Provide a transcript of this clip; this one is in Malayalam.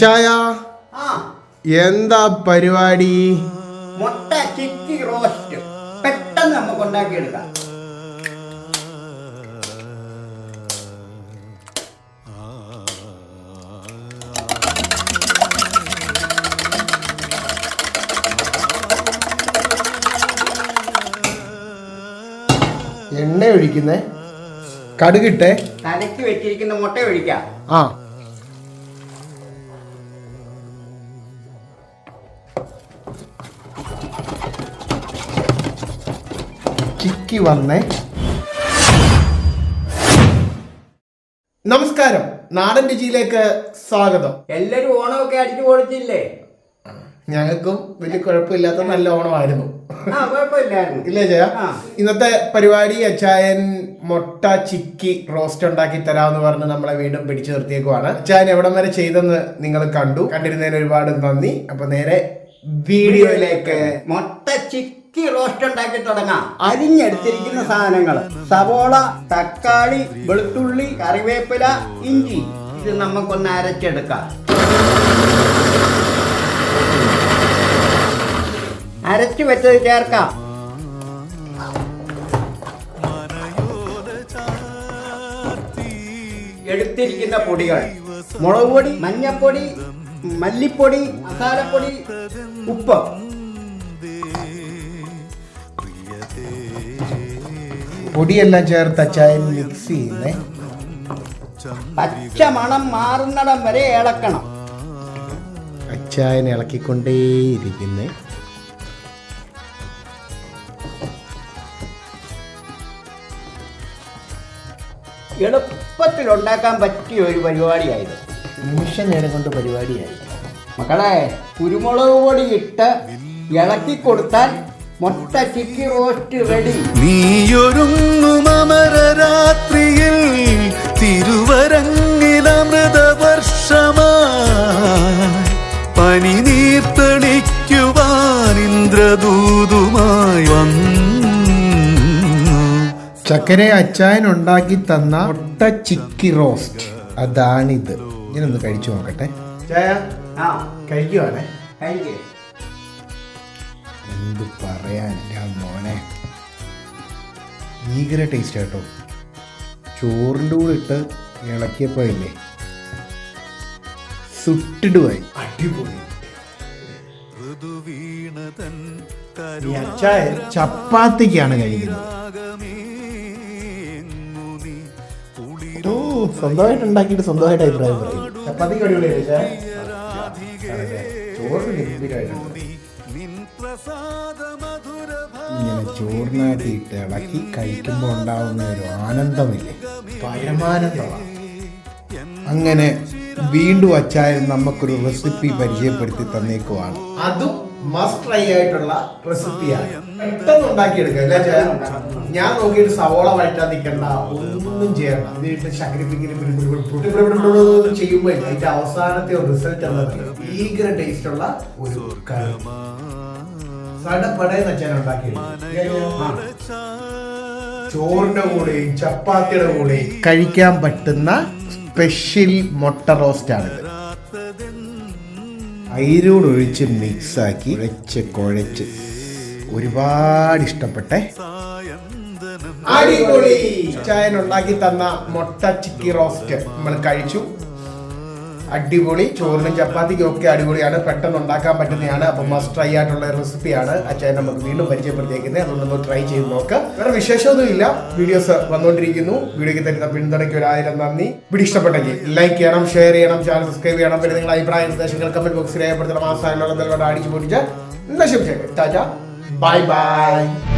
ചായ? എന്താ പരിപാടി? മുട്ട ചിക്കി റോസ്റ്റ്. പെട്ടെന്ന് നമുക്ക് ഉണ്ടാക്കിയെടുക്കാം. എണ്ണ ഒഴിക്കുന്നേ? കടുകിട്ടെ? തലയ്ക്ക് വെച്ചിരിക്കുന്ന മുട്ട ഒഴിക്കാം. ആ. ചിക്കി വന്നേ. നമസ്കാരം. നാടൻ രുചിയിലേക്ക് സ്വാഗതം. എല്ലാരും ഓണമൊക്കെ അടിച്ചു പൊളിച്ചില്ലേ? ഞങ്ങൾക്കും വലിയ കുഴപ്പമില്ലാത്ത നല്ല ഓണമായിരുന്നു. ആ കുഴപ്പമില്ലായിരുന്നു. ഇല്ലേ ജയ? ആ. ഇന്നത്തെ പരിപാടി അച്ചായൻ മുട്ട ചിക്കി റോസ്റ്റ് ഉണ്ടാക്കി തരാമെന്ന് പറഞ്ഞ് നമ്മളെ വീണ്ടും പിടിച്ചു നിർത്തിയേക്കുവാണ്. അച്ചായൻ എവിടം വരെ ചെയ്തെന്ന് നിങ്ങൾ കണ്ടു. കണ്ടിരുന്നതിന് ഒരുപാട് നന്ദി. അപ്പൊ നേരെ വീഡിയോയിലേക്ക്. മുട്ട ചിക്കി റോസ്റ്റ് ഉണ്ടാക്കി തുടങ്ങാം. അരിഞ്ഞെടുത്തിരിക്കുന്ന സാധനങ്ങൾ സവോള തക്കാളി വെളുത്തുള്ളി കറിവേപ്പില ഇഞ്ചി. ഇത് നമുക്കൊന്ന് അരച്ചെടുക്കാം. അരച്ചു വെച്ചത് ചേർക്കാം. എടുത്തിരിക്കുന്ന പൊടികൾ. മുളക് പൊടി മഞ്ഞപ്പൊടി മല്ലിപ്പൊടി മസാലപ്പൊടി ഉപ്പ്. പൊടിയെല്ലാം ചേർത്ത് അച്ചായൻ മിക്സ് ചെയ്യുന്നേ. പച്ച മണം മാറുന്നിടം വരെ ഇളക്കണം. അച്ചായൻ ഇളക്കിക്കൊണ്ടേയിരിക്കുന്നേ. എളുപ്പത്തിൽ ഉണ്ടാക്കാൻ പറ്റിയ ഒരു പരിപാടിയായത് നിമിഷ നേരം കൊണ്ട് പരിപാടിയായി മക്കളെ കുരുമുളക് പൊടി ഇട്ട് ഇളക്കി കൊടുത്താൽ മുട്ട ചിക്കി റോസ്റ്റ് റെഡി നീയൊരുങ്ങും അമരരാത്രിയിൽ തിരുവരങ്ങിലമൃതവർഷമായി പനി നീർത്തളിക്കുവാൻ ഇന്ദ്രദൂതുമായി വന്നു. ചക്കര അച്ചായൻ ഉണ്ടാക്കി തന്ന മുട്ട ചിക്കി റോസ്റ്റ്. അതാണിത്. ഞാനൊന്ന് കഴിച്ചു നോക്കട്ടെ. ചായ? ആ. കഴിക്കുവാണേ? കഴിക്കേ. എന്ത് പറയാൻ മോനെ. ഭീകര ടേസ്റ്റ് കേട്ടോ ചോറിന്റെ കൂടെ ഇട്ട് ഇളക്കിയപ്പോൾ ഇല്ലേ? സുട്ടിടുവായി അടിപൊളി. ചപ്പാത്തിക്കാണ് കഴിക്കുന്നത്. ഓ സ്വന്തമായിട്ട് ഉണ്ടാക്കിയിട്ട് സ്വന്തമായിട്ട് അഭിപ്രായം പറയും. ചപ്പാത്തിക്ക് അടിപൊളിയായിട്ട് ചായ ചോറിന് ഗംഭീരമായിട്ടുണ്ട് ഇങ്ങനെ ചോറിനകത്ത് ഇട്ട് ഇളക്കി കഴിക്കുമ്പോൾ ഉണ്ടാവുന്ന ഒരു ആനന്ദമില്ലേ? പരമാനന്ദമാണ്. അങ്ങനെ വീണ്ടും അച്ചായൻ നമുക്കൊരു റെസിപ്പി പരിചയപ്പെടുത്തി തന്നേക്കുവാണ്. അതും മസ്റ്റ് ട്രൈ ആയിട്ടുള്ള റെസിപ്പിയാണ് പെട്ടെന്ന് ചായ? ഞാൻ നോക്കിയിട്ട് സവോള വഴറ്റാൻ നിൽക്കണ്ട ഒന്നും ചെയ്യണ്ട. ഇതിട്ട് ശകരിപ്പിങ്ങനെ ചെയ്യുമ്പോൾ അതിന്റെ അവസാനത്തെ റിസൾട്ട് എന്നത് ഭീകര ടേസ്റ്റ് ഉള്ള ഒരു സടപടയെന്ന് വെച്ചാൽ ഉണ്ടാക്കിയത്. ചോറിന്റെ കൂടെയും ചപ്പാത്തിയുടെ കൂടെയും കഴിക്കാൻ പറ്റുന്ന സ്പെഷ്യൽ മുട്ട റോസ്റ്റ് ആണ് അയിരോട് ഒഴിച്ച് മിക്സ് ആക്കി കുഴച്ച് കുഴച്ച് ഒരുപാട് ഇഷ്ടപ്പെട്ടെ അടിപൊളി ചായൻ ഉണ്ടാക്കി തന്ന മുട്ട ചിക്കി റോസ്റ്റ് നമ്മൾ കഴിച്ചു. അടിപൊളി ചോറിനും ചപ്പാത്തിക്കും ഒക്കെ അടിപൊളിയാണ്. പെട്ടെന്ന് ഉണ്ടാക്കാൻ പറ്റുന്നതാണ്. അപ്പം മസ്റ്റ് ട്രൈ ആയിട്ടുള്ള റെസിപ്പിയാണ് അച്ഛൻ നമുക്ക് വീണ്ടും പരിചയപ്പെടുത്തിയേക്കുന്നത് നമുക്ക് ട്രൈ ചെയ്ത് നോക്കാം. വേറെ വിശേഷമൊന്നുമില്ല വീഡിയോസ് വന്നുകൊണ്ടിരിക്കുന്നു വീഡിയോക്ക് തരുന്ന പിന്തുണയ്ക്ക് ഒരായിരം നന്ദി. വീഡിയോ ഇഷ്ടപ്പെട്ടെങ്കിൽ ലൈക്ക് ചെയ്യണം ഷെയർ ചെയ്യണം ചാനൽ സബ്സ്ക്രൈബ് ചെയ്യണം. പിന്നെ നിങ്ങളുടെ അഭിപ്രായ നിർദ്ദേശങ്ങൾ കമന്റ് ബോക്സിൽ രേഖപ്പെടുത്തണം. ആ സാധനങ്ങളെല്ലാം അടിച്ചു ടാറ്റ. Bye bye